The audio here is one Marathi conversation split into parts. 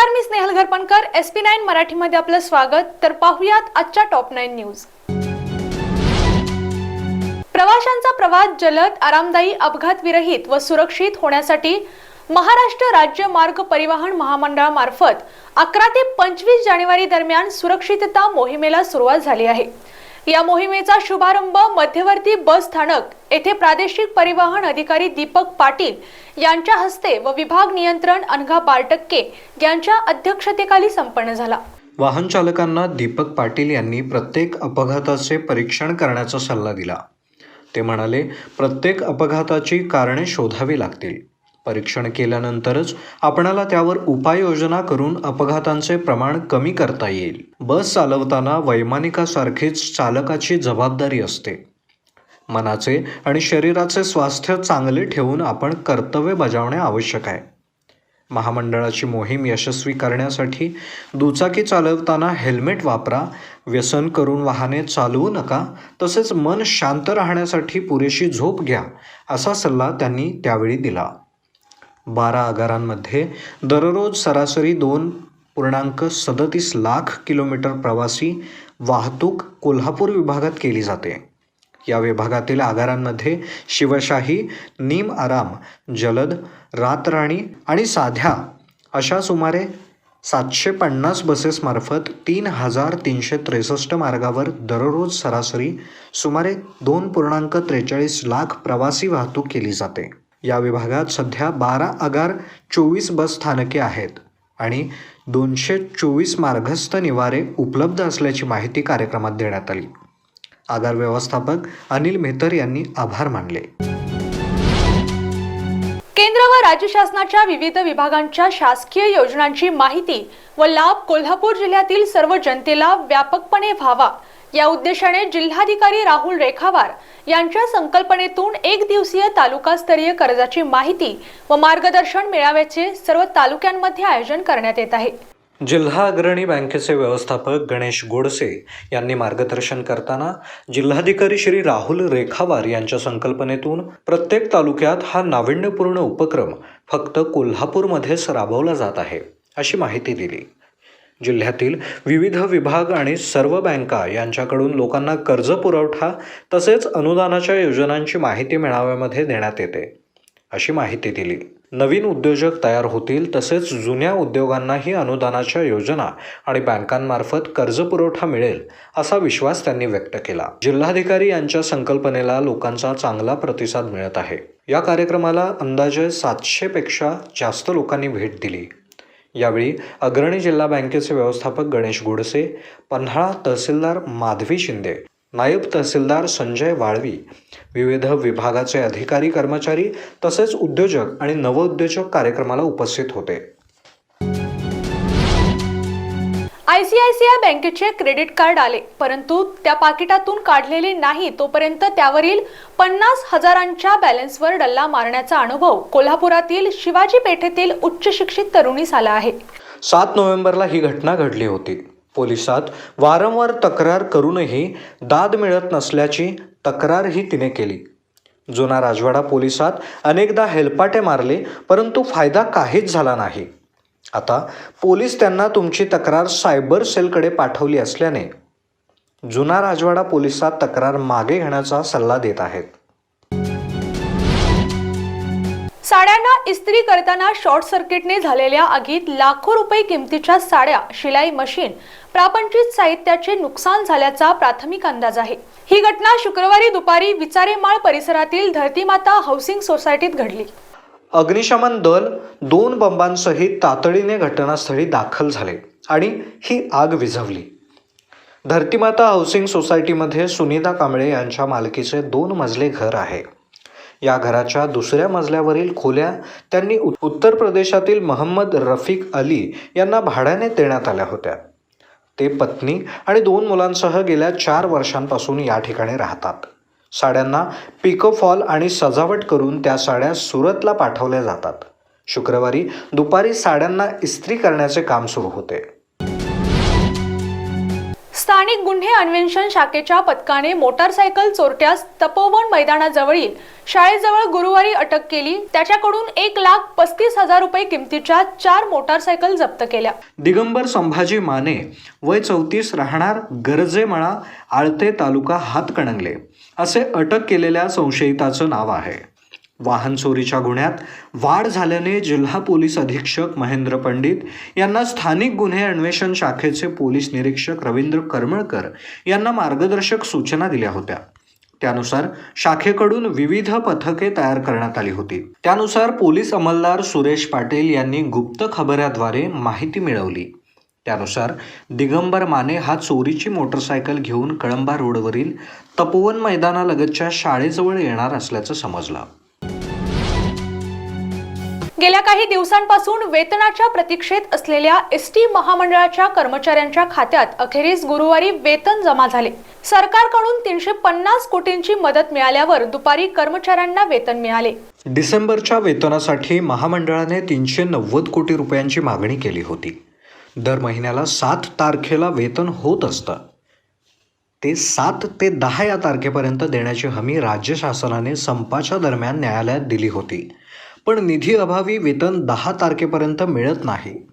नमस्कार मी Snehal Gharpankar. S P nine मराठीमध्ये आपलं स्वागत. तर पाहुयात आजच्या टॉप नाईन न्यूज प्रवाशांचा प्रवास जलद आरामदायी अपघात विरहित व सुरक्षित होण्यासाठी महाराष्ट्र राज्य मार्ग परिवहन महामंडळामार्फत अकरा ते पंचवीस जानेवारी दरम्यान सुरक्षितता मोहिमेला सुरुवात झाली आहे. या मोहिमेचा शुभारंभ मध्यवर्ती बस स्थानक येथे प्रादेशिक परिवहन अधिकारी दीपक पाटील यांच्या हस्ते व विभाग नियंत्रण अनघा बारटक्के यांच्या अध्यक्षतेखाली संपन्न झाला. वाहन चालकांना दीपक पाटील यांनी प्रत्येक अपघाताचे परीक्षण करण्याचा सल्ला दिला. ते म्हणाले प्रत्येक अपघाताची कारणे शोधावी लागतील. परीक्षण केल्यानंतरच आपणाला त्यावर उपाययोजना करून अपघातांचे प्रमाण कमी करता येईल. बस चालवताना वैमानिकासारखीच चालकाची जबाबदारी असते. मनाचे आणि शरीराचे स्वास्थ्य चांगले ठेवून आपण कर्तव्य बजावणे आवश्यक आहे. महामंडळाची मोहीम यशस्वी करण्यासाठी दुचाकी चालवताना हेल्मेट वापरा व्यसन करून वाहने चालवू नका तसेच मन शांत राहण्यासाठी पुरेशी झोप घ्या असा सल्ला त्यांनी त्यावेळी दिला. बारा आगारांमध्ये दररोज सरासरी दोन पूर्णांक सदतीस लाख किलोमीटर प्रवासी वाहतूक कोल्हापूर विभागात केली जाते. या विभागातील आगारांमध्ये शिवशाही नीम आराम जलद रातराणी आणि साध्या अशा सुमारे सातशे पन्नास बसेसमार्फत तीन हजार तीनशे त्रेसष्ट मार्गावर दररोज सरासरी सुमारे दोन पूर्णांक त्रेचाळीस लाख प्रवासी वाहतूक केली जाते. या विभागात सध्या बारा आगार चोवीस बस स्थानके आहेत आणि दोनशे चोवीस मार्गस्थ निवारे उपलब्ध असल्याची माहिती कार्यक्रमात देण्यात आली. आगार व्यवस्थापक अनिल मेहतर यांनी आभार मानले. केंद्र व राज्य शासनाच्या विविध विभागांच्या शासकीय योजनांची माहिती व लाभ कोल्हापूर जिल्ह्यातील सर्व जनतेला व्यापकपणे व्हावा या उद्देशाने जिल्हाधिकारी राहुल रेखावार यांच्या संकल्पनेतून एक दिवसीय तालुकास्तरीय कर्जाची माहिती व मार्गदर्शन मेळाव्याचे सर्व तालुक्यांमध्ये आयोजन करण्यात येत आहे. जिल्हा अग्रणी बँकेचे व्यवस्थापक गणेश गोडसे यांनी मार्गदर्शन करताना जिल्हाधिकारी श्री राहुल रेखावार यांच्या संकल्पनेतून प्रत्येक तालुक्यात हा नाविन्यपूर्ण उपक्रम फक्त कोल्हापूरमध्येच राबवला जात आहे अशी माहिती दिली. जिल्ह्यातील विविध विभाग आणि सर्व बँका यांच्याकडून लोकांना कर्ज पुरवठा तसेच अनुदानाच्या योजनांची माहिती मेळाव्यामध्ये देण्यात येते. अशी माहिती दिली. नवीन उद्योजक तयार होतील तसेच जुन्या उद्योगांनाही अनुदानाच्या योजना आणि बँकांमार्फत कर्ज पुरवठा मिळेल असा विश्वास त्यांनी व्यक्त केला. जिल्हाधिकारी यांच्या संकल्पनेला लोकांचा चांगला प्रतिसाद मिळत आहे. या कार्यक्रमाला अंदाजे सातशेपेक्षा जास्त लोकांनी भेट दिली. यावेळी अग्रणी जिल्हा बँकेचे व्यवस्थापक गणेश गोडसे पन्हाळा तहसीलदार माधवी शिंदे नायब तहसीलदार संजय वाळवी विविध विभागाचे अधिकारी कर्मचारी तसेच उद्योजक आणि नवउद्योजक कार्यक्रमाला उपस्थित होते. आयसीआयसीआय बँकेचे क्रेडिट कार्ड आले परंतु त्या पाकिटातून काढलेले नाही तोपर्यंत त्यावरील पन्नास हजारांच्या बॅलन्सवर डल्ला मारण्याचा अनुभव कोल्हापुरातील शिवाजी पेठेतील उच्च शिक्षित तरुणीस आला आहे. सात नोव्हेंबरला ही घटना घडली होती. पोलिसात वारंवार तक्रार करूनही दाद मिळत नसल्याची तक्रारही तिने केली. जुना राजवाडा पोलिसात अनेकदा हेलपाटे मारले परंतु फायदा काहीच झाला नाही. आता पोलीस त्यांना तुमची तक्रार सायबर सेलकडे पाठवली असल्याने जुना राजवाडा पोलिसात तक्रार मागे घेण्याचा सल्ला देत आहेत. साड्यांना इस्त्री करताना शॉर्ट सर्किटने झालेल्या आगीत लाखो रुपये किमतीच्या साड्या शिलाई मशीन प्रापंचित साहित्याचे नुकसान झाल्याचा प्राथमिक अंदाज आहे. ही घटना शुक्रवारी दुपारी विचारेमाळ परिसरातील धरतीमाता हाऊसिंग सोसायटीत घडली. अग्निशमन दल दोन बंबांसहित तातडीने घटनास्थळी दाखल झाले आणि ही आग विझवली. धरतीमाता हाऊसिंग सोसायटीमध्ये सुनीता कांबळे यांच्या मालकीचे दोन मजले घर आहे. या घराच्या दुसऱ्या मजल्यावरील खोल्या त्यांनी उ- उत्तर प्रदेशातील महम्मद रफिक अली यांना भाड्याने देण्यात आल्या होत्या. ते पत्नी आणि दोन मुलांसह गेल्या चार वर्षांपासून या ठिकाणी राहतात. साड्यांना पिको फॉल आणि सजावट करून त्या साड्या सुरतला पाठवल्या जातात. शुक्रवारी दुपारी साड्यांना इस्त्री करण्याचे काम सुरू होते. स्थानिक गुन्हे अन्वेषण शाखेच्या पथकाने मोटारसायकल चोरट्यास तपोवन मैदानाजवळील शाळेजवळ गुरुवारी अटक केली. त्याच्याकडून एक लाख पस्तीस हजार रुपये किमतीच्या चार मोटारसायकल जप्त केल्या. दिगंबर संभाजी माने वय चौतीस राहणार गरजेमळा आळते तालुका हातकणंगले. असे अटक केलेल्या संशयिताचं नाव आहे. वाहन चोरीच्या गुन्ह्यात वाढ झाल्याने जिल्हा पोलीस अधीक्षक महेंद्र पंडित यांना स्थानिक गुन्हे अन्वेषण शाखेचे पोलीस निरीक्षक रवींद्र करमळकर यांना मार्गदर्शक सूचना दिल्या होत्या. त्यानुसार शाखेकडून विविध पथके तयार करण्यात आली होती. त्यानुसार पोलीस अंमलदार सुरेश पाटील यांनी गुप्त खबऱ्याद्वारे माहिती मिळवली. त्यानुसार दिगंबर माने हा चोरीची मोटरसायकल घेऊन कळंबा रोडवरील तपोवन मैदानालगतच्या शाळेजवळ येणार असल्याचं समजलं. गेल्या काही दिवसांपासून वेतनाच्या प्रतीक्षेत असलेल्या एस टी महामंडळाच्या कर्मचाऱ्यांच्या खात्यात अखेरीस गुरुवारी वेतन जमा झाले. सरकारकडून तीनशे पन्नास कोटींची मदत मिळाल्यावर दुपारी कर्मचाऱ्यांना वेतन मिळाले. डिसेंबरच्या वेतनासाठी महामंडळाने तीनशे नव्वद कोटी रुपयांची मागणी केली होती. दर महिन्याला सात तारखेला वेतन होत असतं. ते सात ते दहा या तारखेपर्यंत देण्याची हमी राज्य शासनाने संपाच्या दरम्यान न्यायालयात दिली होती. पण निधी अभावी वेतन दहा तारखेपर्यंत मिळत नाही.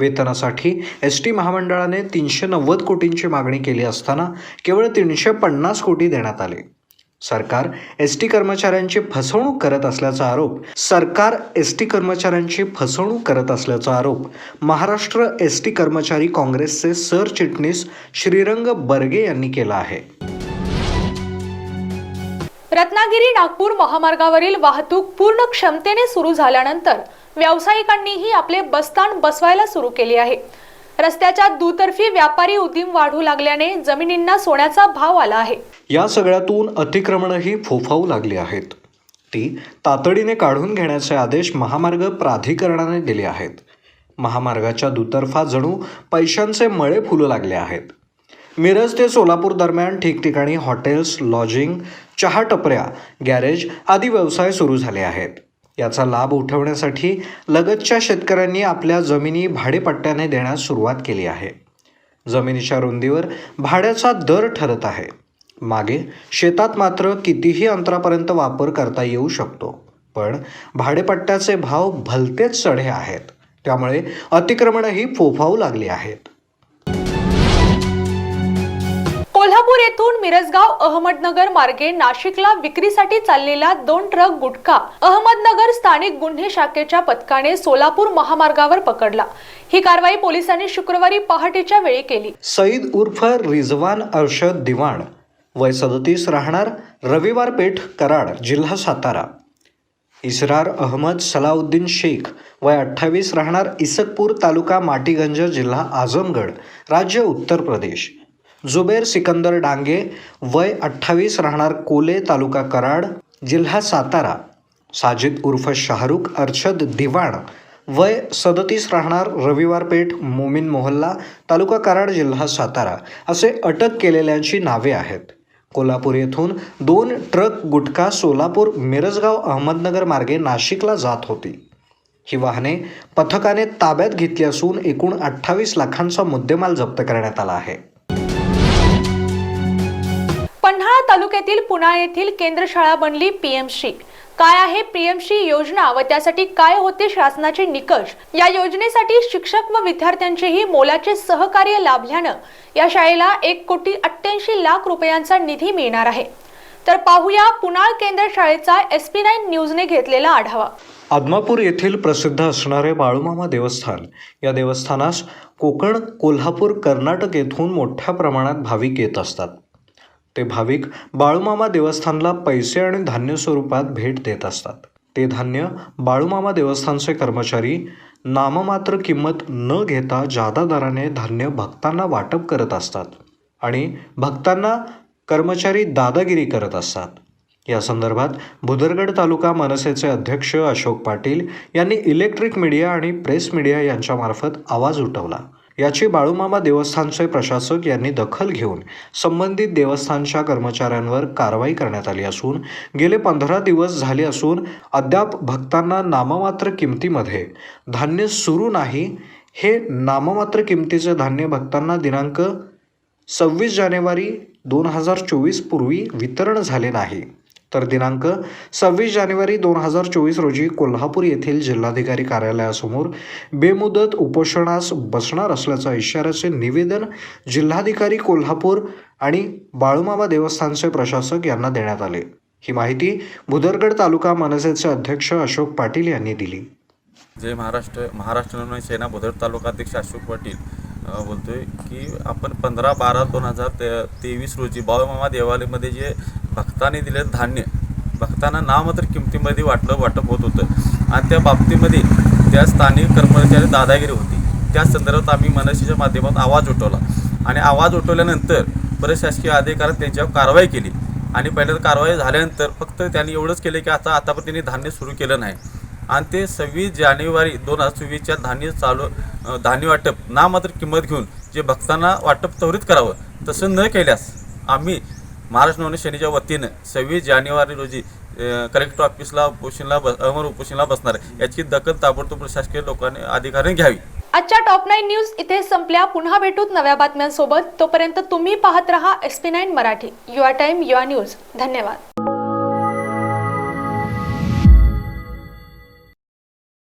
वेतनासाठी एस टी महामंडळाने तीनशे नव्वद कोटींची मागणी केली असताना केवळ तीनशे पन्नास कोटी देण्यात आले. सरकार एस टी कर्मचाऱ्यांची फसवणूक करत असल्याचा आरोप सरकार एस टी कर्मचाऱ्यांची फसवणूक करत असल्याचा आरोप महाराष्ट्र एस टी कर्मचारी काँग्रेसचे सरचिटणीस श्रीरंग बर्गे यांनी केला आहे. रत्नागिरी नागपूर महामार्गावरील वाहतूक पूर्ण क्षमतेने सुरू झाल्यानंतर व्यावसायिकांनीही आपले बसस्थान बसवायला सुरू केले आहे. रस्त्याच्या दुतर्फी व्यापारी उदीम वाढू लागल्याने जमिनींना सोन्याचा भाव आला आहे. या सगळ्यातून अतिक्रमणही फोफावू लागली आहेत. ती तातडीने काढून घेण्याचे आदेश महामार्ग प्राधिकरणाने दिले आहेत. महामार्गाच्या दुतर्फा जणू पैशांचे मळे फुलू लागले आहेत. मिरज ते सोलापूर दरम्यान ठिकठिकाणी हॉटेल्स लॉजिंग चहा टपऱ्या गॅरेज आदी व्यवसाय सुरू झाले आहेत. याचा लाभ उठवण्यासाठी लगतच्या शेतकऱ्यांनी आपल्या जमिनी भाडेपट्ट्याने देण्यास सुरुवात केली आहे. जमिनीच्या रुंदीवर भाड्याचा दर ठरत आहे. मागे शेतात मात्र कितीही अंतरापर्यंत वापर करता येऊ शकतो पण भाडेपट्ट्याचे भाव भलतेच चढे आहेत. त्यामुळे अतिक्रमणही फोफावू लागली आहेत. कोल्हापूर येथून मिरजगाव अहमदनगर मार्गे नाशिकला विक्रीसाठी चाललेला दोन ट्रक गुटखा अहमदनगर स्थानिक गुन्हे शाखेच्या पथकाने सोलापूर महामार्गावर पकडला. ही कारवाई पोलिसांनी शुक्रवारी पहाटेच्या वेळी केली. सईद उर्फ रिजवान अर्शद दिवाण वय सदतीस राहणार रविवार पेठ कराड जिल्हा सातारा. इसरार अहमद सलाउद्दीन शेख वय अठ्ठावीस राहणार इसकपूर तालुका माटीगंज जिल्हा आझमगड राज्य उत्तर प्रदेश. जुबेर सिकंदर डांगे वय अठ्ठावीस राहणार कोले तालुका कराड जिल्हा सातारा. साजिद उर्फ शाहरुख अर्शद दिवाण वय सदतीस राहणार रविवार पेठ मोमीन मोहल्ला तालुका कराड जिल्हा सातारा. असे अटक केलेल्यांची नावे आहेत. कोल्हापूर येथून दोन ट्रक गुटखा सोलापूर मिरजगाव अहमदनगर मार्गे नाशिकला जात होती. ही वाहने पथकाने ताब्यात घेतली असून एकूण अठ्ठावीस लाखांचा मुद्देमाल जप्त करण्यात आला आहे. पन्हाळा तालुक्यातील पुणा येथील केंद्र शाळा बनली पीएमसी काय आहे पीएमसी योजना व त्यासाठी काय होते शासनाचे निकष? या योजनेसाठी शिक्षक व विद्यार्थ्यांचेही मोलाचे सहकार्य लाभल्यानं या शाळेला एक कोटी अठ्ठ्याऐंशी लाख रुपयांचा निधी मिळणार आहे. तर पाहूया पुनाळ केंद्र शाळेचा एस पी नाईन न्यूजने घेतलेला आढावा. आदमापूर येथील प्रसिद्ध असणारे बाळूमामा देवस्थान. या देवस्थानास कोकण कोल्हापूर कर्नाटक येथून मोठ्या प्रमाणात भाविक येत असतात. ते भाविक बाळूमामा देवस्थानला पैसे आणि धान्य स्वरूपात भेट देत असतात. ते धान्य बाळूमामा देवस्थानचे कर्मचारी नाममात्र किंमत न घेता जादा दराने धान्य भक्तांना वाटप करत असतात आणि भक्तांना कर्मचारी दादागिरी करत असतात. या संदर्भात भुदरगड तालुका मनसेचे अध्यक्ष अशोक पाटील यांनी इलेक्ट्रिक मीडिया आणि प्रेस मीडिया यांच्यामार्फत आवाज उठवला. याची बाळूमामा देवस्थानचे प्रशासक यांनी दखल घेऊन संबंधित देवस्थानच्या कर्मचाऱ्यांवर कारवाई करण्यात आली असून गेले पंधरा दिवस झाले असून अद्याप भक्तांना नाममात्र किमतीमध्ये धान्य सुरू नाही. हे नाममात्र किमतीचे धान्य भक्तांना दिनांक सव्वीस जानेवारी दोन हजार चोवीस पूर्वी वितरण झाले नाही. तर दिनांक सव्वीस जानेवारी दोन हजार चोवीस रोजी कोल्हापूर येथील जिल्हाधिकारी कार्यालयासमोर बेमुदत उपोषणास बसणार असल्याचा इशाऱ्याचे निवेदन जिल्हाधिकारी कोल्हापूर आणि बाळूमामा देवस्थानचे प्रशासक यांना देण्यात आले. ही माहिती भुदरगड तालुका मनसेचे अध्यक्ष अशोक पाटील यांनी दिली. जय महाराष्ट्र महाराष्ट्र सेना भुदर तालुका अध्यक्ष अशोक पाटील. बोलतोय की आपण पंधरा बारा दोन हजार ते तेवीस रोजी बाळूमामा देवालयमध्ये जे भक्तांनी दिले धान्य भक्तांना नामात्र किमतीमध्ये वाटलं वाटप होत होतं. आणि त्या बाबतीमध्ये त्या स्थानिक कर्मचारी दादागिरी होती. त्या संदर्भात आम्ही मनसेच्या माध्यमातून आवाज उठवला. आणि आवाज उठवल्यानंतर बरेच शासकीय त्यांच्यावर कारवाई केली. आणि पहिल्यांदा कारवाई झाल्यानंतर फक्त त्यांनी एवढंच केलं की आता आतापर्यंत त्यांनी धान्य सुरू केलं नाही. आणि ते सव्वीस जानेवारी दोन हजार चोवीसच्या धान्य चालू धान्य वाटप ना मात्र किंमत घेऊन जे भक्तांना वाटप त्वरित करावं तसं न केल्यास आम्ही महाराष्ट्र नवनी सेनेच्या वतीनं सव्वीस जानेवारी रोजी कलेक्टर ऑफिसला उपोषणला ब अमर उपोषणला बसणार याची दखल ताबडतोब प्रशासकीय लोकांनी अधिकाऱ्यांनी घ्यावी. आजच्या टॉप नाईन न्यूज इथे संपल्या. पुन्हा भेटूत नव्या बातम्यांसोबत. तोपर्यंत तुम्ही पाहत रहा S P nine Marathi. Your time your news धन्यवाद.